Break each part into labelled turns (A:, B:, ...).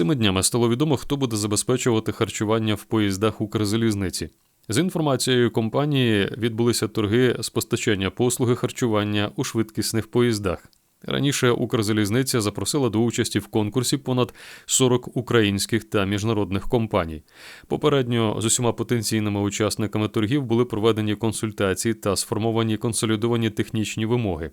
A: Цими днями стало відомо, хто буде забезпечувати харчування в поїздах Укрзалізниці. з інформацією компанії відбулися торги з постачання послуги харчування у швидкісних поїздах. Раніше Укрзалізниця запросила до участі в конкурсі понад 40 українських та міжнародних компаній. Попередньо з усіма потенційними учасниками торгів були проведені консультації та сформовані консолідовані технічні вимоги.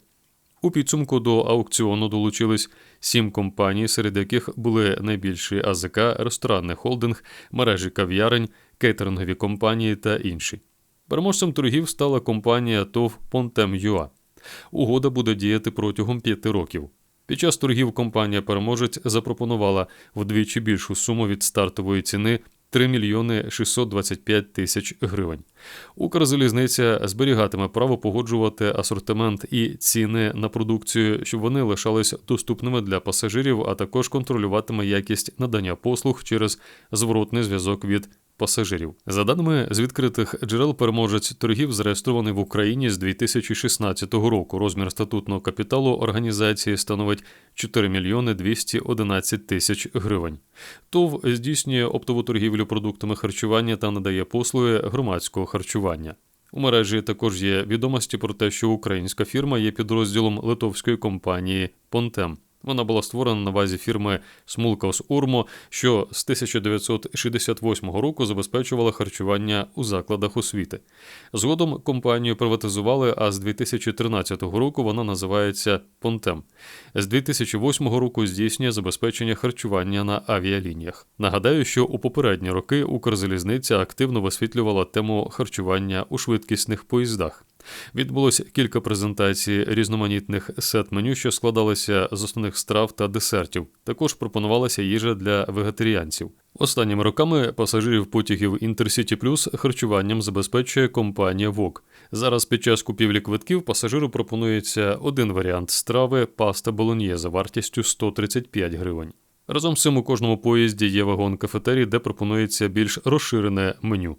A: У підсумку до аукціону долучились сім компаній, серед яких були найбільші АЗК, ресторанний холдинг, мережі кав'ярень, кейтерингові компанії та інші. Переможцем торгів стала компанія ТОВ Pontem.ua. Угода буде діяти протягом п'яти років. Під час торгів компанія переможець запропонувала вдвічі більшу суму від стартової ціни 3 мільйони 625 тисяч гривень. Укрзалізниця зберігатиме право погоджувати асортимент і ціни на продукцію, щоб вони лишались доступними для пасажирів, а також контролюватиме якість надання послуг через зворотний зв'язок від пасажирів. За даними з відкритих джерел, переможець торгів зареєстрований в Україні з 2016 року. Розмір статутного капіталу організації становить 4 мільйони 211 тисяч гривень. ТОВ здійснює оптову торгівлю продуктами харчування та надає послуги громадського харчування. У мережі також є відомості про те, що українська фірма є підрозділом литовської компанії Понтем. Вона була створена на базі фірми Смулкаус Урмо, що з 1968 року забезпечувала харчування у закладах освіти. Згодом компанію приватизували, а з 2013 року вона називається Понтем. З 2008 року здійснює забезпечення харчування на авіалініях. Нагадаю, що у попередні роки Укрзалізниця активно висвітлювала тему харчування у швидкісних поїздах. Відбулося кілька презентацій різноманітних сет-меню, що складалися з основних страв та десертів. Також пропонувалася їжа для вегетаріанців. Останніми роками пасажирів потягів Intercity Plus харчуванням забезпечує компанія ВОК. Зараз під час купівлі квитків пасажиру пропонується один варіант страви паста болоньє за вартістю 135 гривень. Разом з цим у кожному поїзді є вагон кафетерій, де пропонується більш розширене меню.